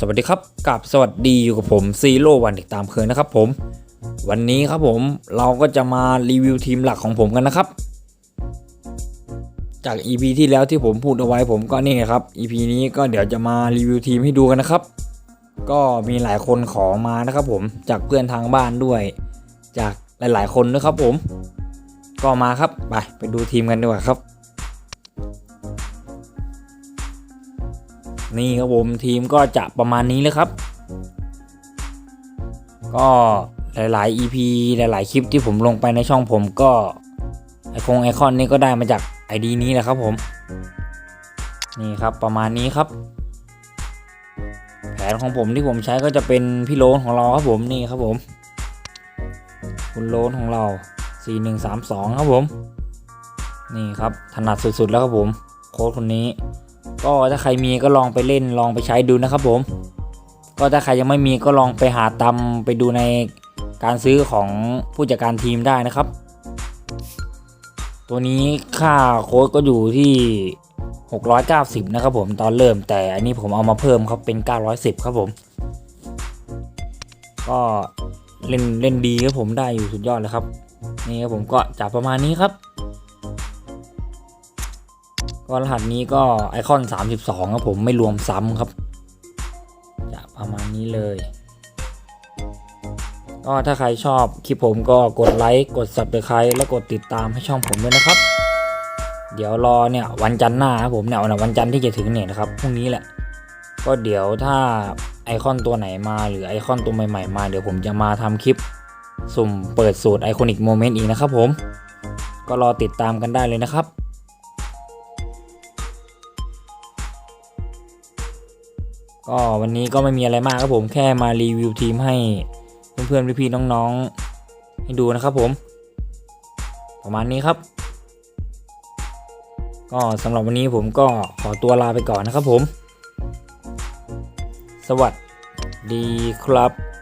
สวัสดีครับกับสวัสดีอยู่กับผมซีโร่วันเด็กตามเคยนะครับผม วันนี้ครับผมเราก็จะมารีวิวทีมหลักของผมกันนะครับ จาก EP ที่แล้วที่ผมพูดเอาไว้ผมก็นี่ครับ EP นี้ก็เดี๋ยวจะมารีวิวทีมให้ดูกันนะครับ ก็มีหลายคนขอมานะครับผมจากเพื่อนทางบ้านด้วย จากหลายๆ คนด้วยครับผม ก็มาครับไปไปดูทีมกันดีกว่าครับ นี่ครับผมทีมก็จะประมาณนี้เลยครับ ก็หลาย ๆ EP หลาย ๆ คลิปที่ผมลงไปในช่องผมก็ไอคงไอคอนนี่ก็ได้มาจาก ID นี้แหละครับผม นี่ครับประมาณนี้ครับ แผนของผมที่ผมใช้ก็จะเป็นพี่โลนของเราครับผมนี่ครับผม คุณโลนของเรา 4132 ครับผม นี่ครับถนัดสุด ๆ แล้วครับผม โค้ดคนนี้ ก็ถ้าใครมีก็ลองไปเล่นลองไปใช้ดูนะครับผม ก็ถ้าใครยังไม่มีก็ลองไปหาตำไปดูในการซื้อของผู้จัดการทีมได้นะครับ ตัวนี้ค่าโค้ดก็อยู่ที่ 690 นะครับผมตอนเริ่มแต่อันนี้ผมเอามาเพิ่มครับเป็น 910 ครับผม ก็เล่นเล่นดีครับผมได้อยู่สุดยอดเลยครับ นี่ครับผมก็จะประมาณนี้ครับ ก็รหัสนี้ก็ไอคอน 32 ครับผมไม่รวมซ้ำครับ จะประมาณนี้เลย ก็ถ้าใครชอบคลิปผมก็กดไลค์ กด subscribe และกดติดตามให้ช่องผมด้วยนะครับ เดี๋ยวรอเนี่ยวันจันทร์หน้าครับผมเนี่ยวันจันทร์ที่จะถึงเนี่ยนะครับพรุ่งนี้แหละ ก็เดี๋ยวถ้าไอคอนตัวไหนมาหรือไอคอนตัวใหม่ๆมาเดี๋ยวผมจะมาทำคลิป สุ่มเปิดสูตรไอคอนิกโมเมนต์อีกนะครับผม ก็รอติดตามกันได้เลยนะครับ ก็วันนี้ก็ไม่มีอะไรมากครับผมแค่มารีวิวทีมให้เพื่อนๆพี่ๆน้องๆ ให้ดูนะครับผม ประมาณนี้ครับ ก็สำหรับวันนี้ผมก็ขอตัวลาไปก่อนนะครับผม สวัสดีครับ